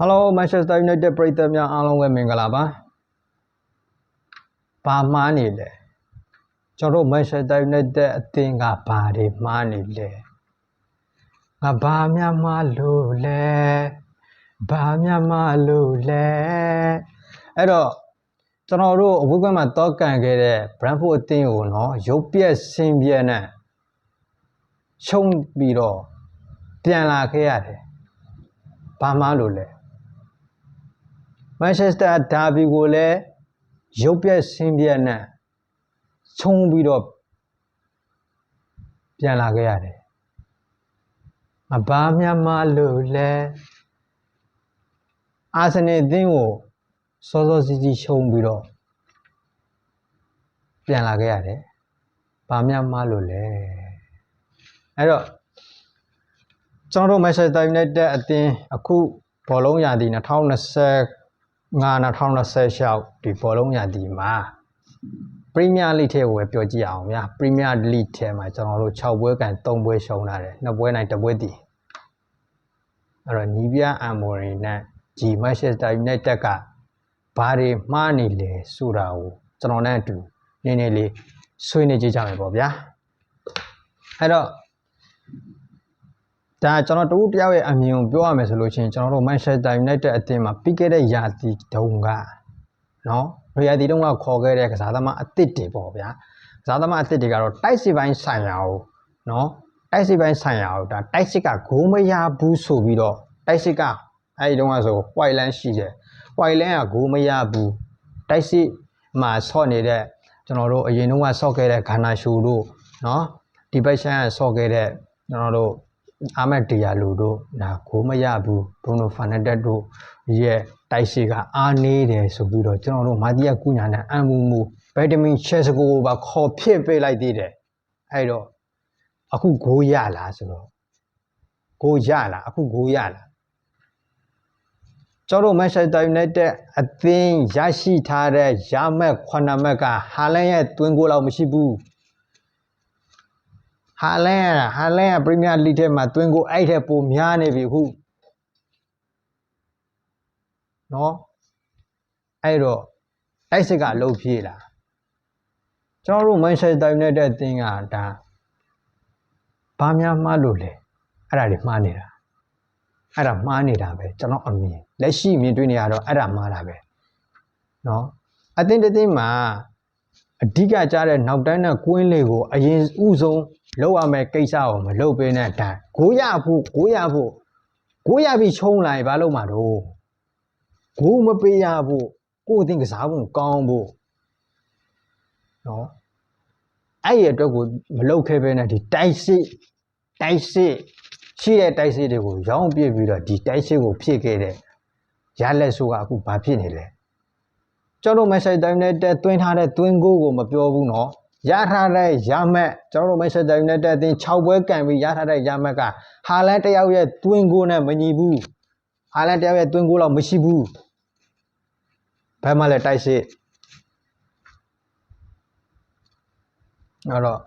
Hello Manchester United ပရိသတ်များအားလုံးပဲမင်္ဂလာပါ။ဘာမှားနေလဲ။ကျွန်တော်တို့ Manchester United အသင်းကဘာတွေမှားနေလဲ။ငါဘာများမှားလို့လဲ။ဘာများမှားလို့လဲ။အဲ့တော့ကျွန်တော်တို့အဝေးကွင်းမှာတောကန်ခဲ့တဲ့ Brentford အသင်းကိုနော်ရုပ်ပြက်ဆင်းပြက်နဲ့ရှုံးပြီးတော့ပြန်လာခဲ့ရတယ်။ဘာမှားလို့လဲ။ မန်ချက်စတာဒါဘီကိုလည်းရုပ်ပြက်ဆင်းပြက်နဲ့ခြုံပြီးတော့ပြန်လာခဲ့ရတယ်။အဘာမြတ်မလို့လဲအာဆင်နယ်အသင်းကိုစောစောစီးစီးရှုံးပြီးတော့ပြန်လာခဲ့ရတယ်။ဘာမြတ်မလို့လဲ။အဲ့တော့ကျွန်တော်တို့ Manchester United အသင်းအခုဘောလုံးရာသီ2020 ငါ2026ဒီဘောလုံးရာသီမှာပရီးမီးယားလိဂ်ထဲကိုပဲပြောကြည့်အောင်ဗျာပရီးမီးယားလိဂ်ထဲမှာကျွန်တော်တို့6ပွဲကန်3ပွဲရှုံးလာတယ်2ပွဲနိုင်1ပွဲတည်အဲ့တော့နီးပြအမ်မိုရီနဲ့ဂျီမန်ချက်စတာယူနိုက်တက်ကဘာတွေမှားနေလဲဆိုတာကိုကျွန်တော်နဲ့အတူနည်းနည်းလေးဆွေးနွေးကြည့်ကြမယ်ပေါ့ဗျာအဲ့တော့ ဒါကျွန်တော်တူတယောက်ရဲ့အမြင်ကိုပြောရမယ်ဆိုလို့ရှိရင်ကျွန်တော်တို့ Manchester United အသင်းမှာပြီးခဲ့တဲ့ရာသီတုန်းကနော်ရာသီတုန်းကခေါ်ခဲ့တဲ့ကစားသမားအသစ်တွေပေါ့ဗျာကစားသမားအသစ်တွေကတော့တိုက်စစ်ပိုင်းဆိုင်ရာကိုနော်တိုက်စစ်ပိုင်းဆိုင်ရာကိုဒါတိုက်စစ်ကဂိုးမရဘူးဆိုပြီးတော့တိုက်စစ်ကအဲဒီတုန်းကဆို white line ရှိတယ် white line ကဂိုးမရဘူးတိုက်စစ်မှာဆော့နေတဲ့ကျွန်တော်တို့အရင်တုန်းကဆော့ခဲ့တဲ့ဂါနာရှူတို့နော်ဒီဘက်ရှမ်းကဆော့ခဲ့တဲ့ကျွန်တော်တို့ အာမက်ဒီယာလူတို့ဒါကိုမရဘူးဘုံတို့ဖာနက်တက်တို့ရဲ့တိုက်စီကအားနေတယ်ဆိုပြီးတော့ကျွန်တော်တို့မာတီယာကုညာနဲ့အန်မူမူဗီတာမင်ချက်စကိုပါခေါ်ဖြစ်ပေးလိုက်သေးတယ်အဲ့တော့အခုဂိုးရလားဆိုတော့ဂိုးရလားအခုဂိုးရလားကျွန်တော်တို့မန်ချက်စတာယူနိုက်တက်အသင်းရရှိထားတဲ့ရမက်9မက်ကဟာလန်ရဲ့တွင်းဂိုးလောက်မရှိဘူး ဟာလန်ကဟာလန်ကပရီးမီးယားလိဂ်ထဲမှာတွင်းကိုအဲ့ထက်ပိုများနေပြီအခုနော်အဲ့တော့တိုက်စစ်ကအလုပ်ပြေးလာကျွန်တော်တို့မန်ချက်စတာယူနိုက်တက်အသင်းကဒါဘာများမှားလို့လဲအဲ့ဒါတွေမှားနေတာအဲ့ဒါမှားနေတာပဲကျွန်တော်အမြင်လက်ရှိမြင်တွေ့နေရတော့အဲ့ဒါမှားတာပဲနော်အသင်းတစ်သင်းမှာအဓိကကြားတဲ့နောက်တန်းနဲ့ကွင်းလေးကိုအရင်ဥဆုံး လောက်ရမယ်ကိစ္စကိုမလုပ်ပေးနဲ့တန်းဂိုးရဖို့ဂိုးရဖို့ဂိုးရပြီးချုံးလိုက်ဘာလို့မှာတော့ဂိုးမပေးရဖို့ကိုယ်အသင်းကစားဖို့ကောင်းဖို့နော်အဲ့ရအတွက်ကိုမလုပ်ခဲ့ပဲနဲ့ဒီတိုက်စစ်တိုက်စစ်ရှိတဲ့တိုက်စစ်တွေကိုရောင်းပြစ်ပြီးတော့ဒီတိုက်စစ်ကိုဖြစ်ခဲ့တဲ့ရလက်ဆိုးကအခုဘာဖြစ်နေလဲကျွန်တော်မက်ဆေ့တိုင်းနဲ့တက်သွင်းထားတဲ့သွင်းကိုကိုမပြောဘူးနော် ရထားတဲ့ရမက်ကျွန်တော်တို့မက်ဆေ့တိုင်းနဲ့တက်အတင်း6ပွဲကန်ပြီးရထားတဲ့ရမက်ကဟာလန်တယောက်ရဲ့သွင်းကိုနဲ့မညီဘူးဟာလန်တယောက်ရဲ့သွင်းကိုလောက်မရှိဘူးဘယ်မှလည်းတိုက်စစ်အဲ့တော့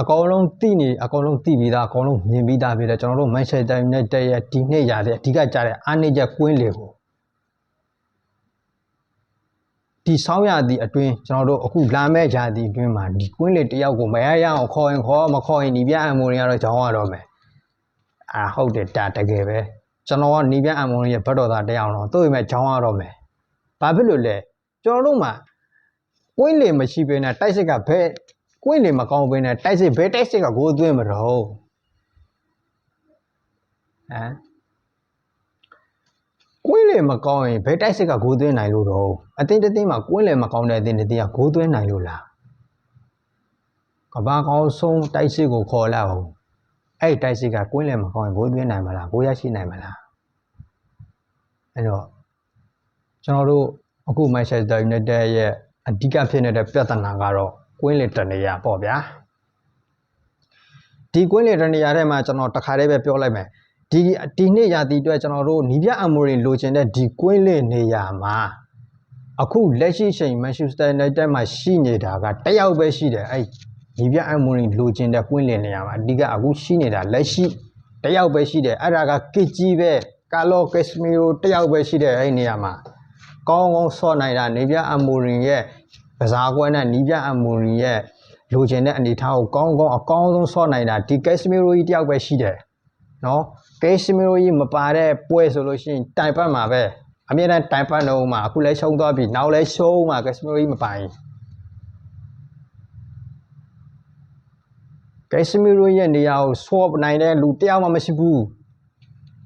အကောင်လုံးတိနေအကောင်လုံးတိပြီးသားအကောင်လုံးမြင်ပြီးသားပြီလေကျွန်တော်တို့မန်ချက်စတာယူနိုက်တက်ရဲ့ဒီနှစ်ရတဲ့အဓိကကြတဲ့အားနေချက်ကွင်းလေကို ဒီဆောင်းရသည်အတွင်းကျွန်တော်တို့အခုလာမဲ့ရာသီအတွင်းမှာဒီကွင်းလေတယောက်ကိုမရရအောင်ခေါ်ရင်ခေါ်မခေါ်ရင်ဒီပြအမိုရီကတော့ကြောင်းရတော့မယ်အာဟုတ်တယ်ဒါတကယ်ပဲကျွန်တော်ကနီးပြအမိုရီရဲ့ဘတ်တော်သားတယောက်တော့သူ့အိမ်မှာကြောင်းရတော့မယ်ဘာဖြစ်လို့လဲကျွန်တော်တို့မှာကွင်းလေမရှိဘဲနဲ့တိုက်စစ်ကဘဲကွင်းလေမကောင်းဘဲနဲ့တိုက်စစ်ဘဲတိုက်စစ်ကဂိုးသွင်းမတော့ဟမ် ကွင်းလေမကောင်းရင်ဘဲတိုက်စစ်ကဂိုးသွင်းနိုင်လို့တော့အတင်းတတင်းမှာကွင်းလေမကောင်းတဲ့အတင်းတတင်းကဂိုးသွင်းနိုင်လို့လားကဘာကောင်းဆုံးတိုက်စစ်ကိုခေါ်လာအောင်အဲ့တိုက်စစ်ကကွင်းလေမကောင်းရင်ဂိုးသွင်းနိုင်မလားဂိုးရရှိနိုင်မလားအဲ့တော့ကျွန်တော်တို့အခု Manchester United ရဲ့အဓိကဖြစ်နေတဲ့ပြဿနာကတော့ကွင်းလေတနေရပေါ့ဗျာဒီကွင်းလေတနေရထဲမှာကျွန်တော်တခါတည်းပဲပြောလိုက်မယ် ဒီဒီနှစ်ရာသီအတွက်ကျွန်တော်တို့နီးပြအမိုရီလိုချင်တဲ့ဒီကွင်းလေနေရာမှာအခုလက်ရှိချိန် Manchester United မှာရှိနေတာကတယောက်ပဲရှိတယ်အဲ့နီးပြအမိုရီလိုချင်တဲ့ကွင်းလေနေရာမှာအဓိကအခုရှိနေတာလက်ရှိတယောက်ပဲရှိတယ်အဲ့ဒါကကစ်ကြီးပဲကာလောကက်စမီရိုတယောက်ပဲရှိတဲ့အဲ့ဒီနေရာမှာကောင်းကောင်းဆော့နိုင်တာနေပြအမိုရင်ရဲ့ကစားကွက်နဲ့နီးပြအမိုရင်ရဲ့လိုချင်တဲ့အနေအထားကိုကောင်းကောင်းအကောင်းဆုံးဆော့နိုင်တာဒီကက်စမီရိုကြီးတယောက်ပဲရှိတယ် နော်ကက်စမီရိုကြီးမပါတဲ့ပွဲဆိုလို့ရှိရင်တိုင်ပတ်မှာပဲအမြဲတမ်းတိုင်ပတ်နေဦးမှာအခုလည်းရှုံးသွားပြီနောက်လည်းရှုံးမှာကက်စမီရိုကြီးမပါရင်ကက်စမီရိုရဲ့နေရာကိုဆော့နိုင်တဲ့လူတယောက်မှမရှိဘူး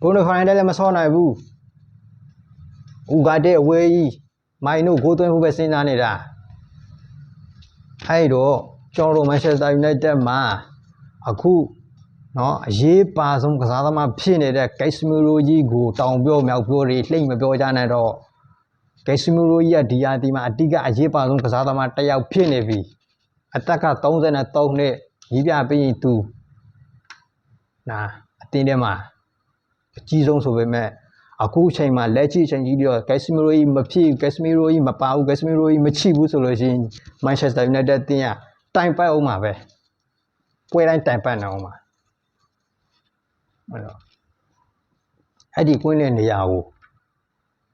ဘိုနိုဖိုင်တယ်လည်းမဆော့နိုင်ဘူးဥဂါတဲ့အဝေးကြီးမိုင်တို့ဂိုးသွင်းဖို့ပဲစဉ်းစားနေတာအဲ့တော့ကျွန်တော်တို့မန်ချက်စတာယူနိုက်တက်မှာအခု နော်အရေးပါဆုံးကစားသမားဖြစ်နေတဲ့ဂိတ်စမီရိုကြီးကိုတောင်ပြောမြောက်ပြောတွေလှိမ့်မပြောကြနဲ့တော့ဂိတ်စမီရိုကြီးကဒီယာတီမှာအတိကအရေးပါဆုံးကစားသမားတစ်ယောက်ဖြစ်နေပြီအသက်က33နှစ်ကြီးပြပြီးရင်သူနာအတင်းထဲမှာအကြီးဆုံးဆိုပေမဲ့အခုချိန်မှာလက်ရှိချိန်ကြီးပြီးတော့ဂက်စမီရိုကြီးမဖြစ်ဂက်စမီရိုကြီးမပါဘူးဂက်စမီရိုကြီးမချိဘူးဆိုလို့ရှိရင်မန်ချက်စတာယူနိုက်တက်တင်းကတိုင်ပတ်အောင်မှာပဲပွဲတိုင်းတိုင်ပတ်နေအောင်မှာ အဲ့တော့အဲ့ဒီကွင်းတဲ့နေရာကို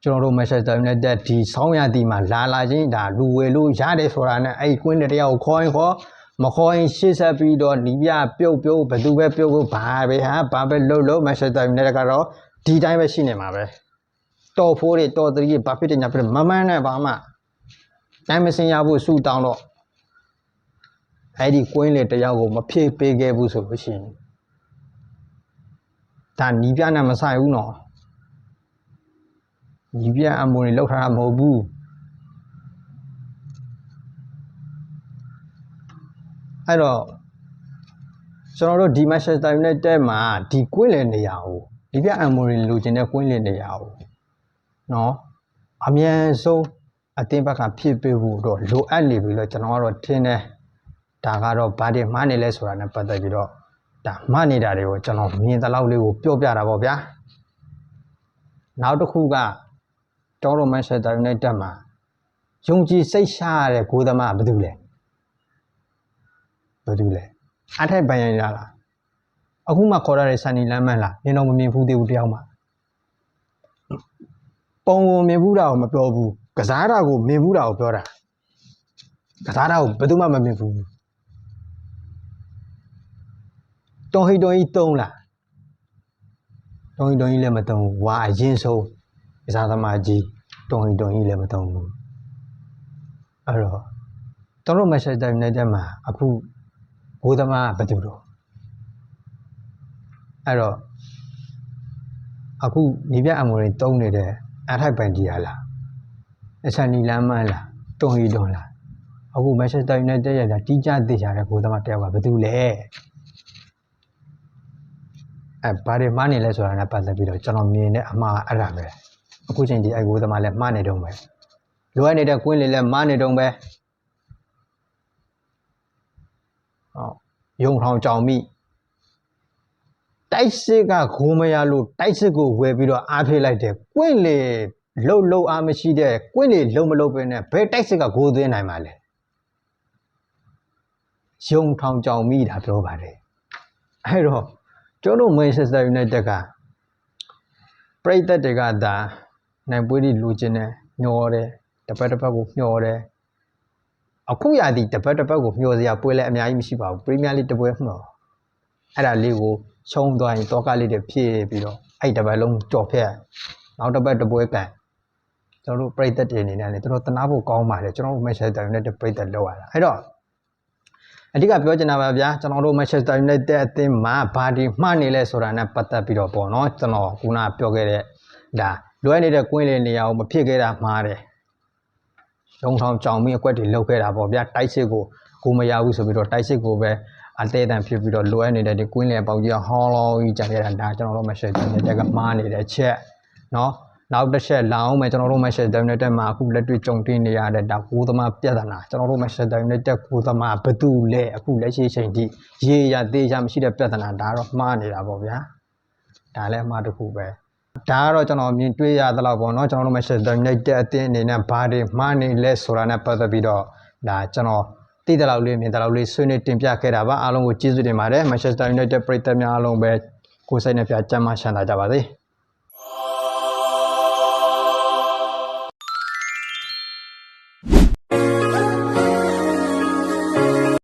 ကျွန်တော်တို့မန်ချက်စတာယူနိုက်တက်ဒီဆောင်းရတီမှာလာလာချင်းဒါလူဝယ်လို့ရတယ်ဆိုတာနဲ့အဲ့ဒီကွင်းတဲ့တရားကိုခေါ်ရင်ခေါ်မခေါ်ရင်ရှေ့ဆက်ပြီးတော့နီးပြပြုတ်ပြုတ်ဘယ်သူပဲပြုတ်ဖို့ဘာပဲဟာဘာပဲလှုပ်လှုပ်မန်ချက်စတာယူနိုက်တက်ကတော့ဒီတိုင်းပဲရှိနေမှာပဲတော်ဖိုးတွေတော်သတိတွေဘာဖြစ်တယ်ညာဖြစ်တယ်မမှန်းနဲ့ဘာမှတိုင်းမစင်ရဖို့ဆူတောင်းတော့အဲ့ဒီကွင်းလေတယောက်ကိုမဖြည့်ပေးခဲ့ဘူးဆိုလို့ရှိရင် ဒါနီးပြနဲ့မဆိုင်ဘူးနော်ညီပြအမွေလောက်ထားတာမဟုတ်ဘူးအဲ့တော့ကျွန်တော်တို့ဒီ Manchester United မှာဒီကွင်းလည်နေရာကိုညီပြအမွေလိုချင်တဲ့ကွင်းလည်နေရာကိုနော်အမြန်ဆုံးအတင်းဘက်ကဖြစ်ပေးဖို့တော့လိုအပ်နေပြီလို့ကျွန်တော်ကတော့ထင်တယ်ဒါကတော့ဘာတွေမှားနေလဲဆိုတာနဲ့ပတ်သက်ပြီးတော့ ဒါမှားနေတာတွေကိုကျွန်တော်မြင်တဲ့လောက်လေးကိုပြောပြတာပေါ့ဗျာနောက်တစ်ခုကတော်တော်မန်ချက်စတာယူနိုက်တက်မှာယုံကြည်စိတ်ရှားရတဲ့ဂိုးသမားဘယ်သူလဲဘယ်သူလဲအထိုက်ပန်ရရလားအခုမှခေါ်ရတဲ့ဆန်နီလမ်းမန်းလားမြင်တော့မမြင်ဘူးသေးဘူးတယောက်မှပုံပုံမြင်ဘူးတာကိုမပြောဘူးကစားတာကိုမြင်ဘူးတာကိုပြောတာကစားတာကိုဘယ်သူမှမမြင်ဘူး တုံဟိတုံကြီးတုံးလားတုံဟိတုံကြီးလည်းမတုံးဘူးဝါအရင်ဆုံးကစားသမားကြီးတုံဟိတုံကြီးလည်းမတုံးဘူးအဲ့တော့တော်တော်မန်ချက်စတာယူနိုက်တက်မှာအခုဘိုးသမားကဘယ်သူတော့အဲ့တော့အခုနေပြအမွေတွေတုံးနေတဲ့အထိုက်ပန်ကြီးဟာလားအချန်နီလမ်းမန်းလားတုံဟီတုံလားအခုမန်ချက်စတာယူနိုက်တက်ရဲ့ဒါတီးကြသေးကြတဲ့ဘိုးသမားတယောက်ကဘယ်သူလဲ အဲဘာတွေမှားနေလဲဆိုတာနဲ့ပတ်သက်ပြီးတော့ကျွန်တော်မြင်တဲ့အမှားအဲ့ဒါပဲအခုချိန်ဒီအဲ့ဘိုးသမားလည်းမှားနေတော့ပဲလိုအပ်နေတဲ့ကွင်းလေးလည်းမှားနေတော့ပဲဟောယုံထောင်ကြောင်မိတိုက်စစ်ကဂိုးမရလို့တိုက်စစ်ကိုဝယ်ပြီးတော့အားဖေးလိုက်တယ်ကွင့်လေလှုပ်လှုပ်အားမရှိတဲ့ကွင့်လေလှုပ်မလှုပ်ပဲနဲ့ဘယ်တိုက်စစ်ကဂိုးသွင်းနိုင်မှာလဲယုံထောင်ကြောင်မိတာပြောပါတယ်အဲ့တော့ ကျွန်တော်မန်ချက်စတာယူနိုက်တက်ကပရိသတ်တွေကဒါနိုင်ပွဲတွေလူချင်တယ်ညှော်တယ်တစ်ပတ်တစ်ပတ်ကိုညှော်တယ်အခုရသည်တစ်ပတ်တစ်ပတ်ကိုမျှော်စရာပွဲလဲအများကြီးမရှိပါဘူးပရီးမီးယားလိတစ်ပွဲမျှော်အဲ့ဒါလေးကိုချုံသွားရင်တောကလေးတွေဖြည့်ပြီးတော့အဲ့တစ်ပတ်လုံးကြော်ဖြတ်နောက်တစ်ပတ်တစ်ပွဲကန်ကျွန်တော်တို့ပြည်သက်တွေအနေနဲ့လည်းကျွန်တော်တနာဖို့ကောင်းပါတယ်ကျွန်တော်တို့မန်ချက်စတာယူနိုက်တက်ပြည်သက်လောက်ရတာအဲ့တော့ အဓိကပြောချင်တာပါဗျာကျွန်တော်တို့မန်ချက်စတာယူနိုက်တက်အသင်းမှာဘာဒီမှားနေလဲဆိုတာနဲ့ပတ်သက်ပြီးတော့ပေါ့နော်ကျွန်တော်ခုနပြောခဲ့တဲ့ဒါလွယ်နေတဲ့ကွင်းလေးနေရာကိုမဖြစ်ခဲ့တာမှားတယ်ရုံထောင်ကြောင်မင်းအကွက်တွေလောက်ခဲ့တာပေါ့ဗျာတိုက်စစ်ကိုကိုမရဘူးဆိုပြီးတော့တိုက်စစ်ကိုပဲအသေးအတန်ဖြစ်ပြီးတော့လိုအပ်နေတဲ့ဒီကွင်းလယ်ပေါက်ကြီးဟောင်းလောင်းကြီးကြာခဲ့တာဒါကျွန်တော်တို့မရှယ်တန်တက်ကမှားနေတဲ့ချက်เนาะ နောက်တစ်ချက်လောင်းမယ်ကျွန်တော်တို့မရှယ်တန်တက်မှာအခုလက်တွေ့ကြုံတွေ့နေရတဲ့ဒါကိုသမားပြဿနာကျွန်တော်တို့မရှယ်တန်တက်ကိုသမားဘသူလဲအခုလက်ရှိချိန်ထိရေရသေးချာမရှိတဲ့ပြဿနာဒါတော့မှားနေတာပေါ့ဗျာဒါလည်းအမှားတစ်ခုပဲဒါကတော့ကျွန်တော်မြင်တွေ့ရသလောက်ပေါ့နော်ကျွန်တော်တို့ Manchester United အသင်းအနေနဲ့ဘာတွေမှားနေလဲဆိုတာနဲ့ပတ်သက်ပြီးတော့ဒါကျွန်တော်သိတဲ့လောက်လေးမြင်တဲ့လောက်လေးဆွေးနွေးတင်ပြခဲ့တာပါအားလုံးကိုကျေးဇူးတင်ပါတယ် Manchester United ပရိသတ်များအားလုံးပဲကိုယ်စိတ်နဲ့ပြကြမ်းမှရှမ်းလာကြပါစေ။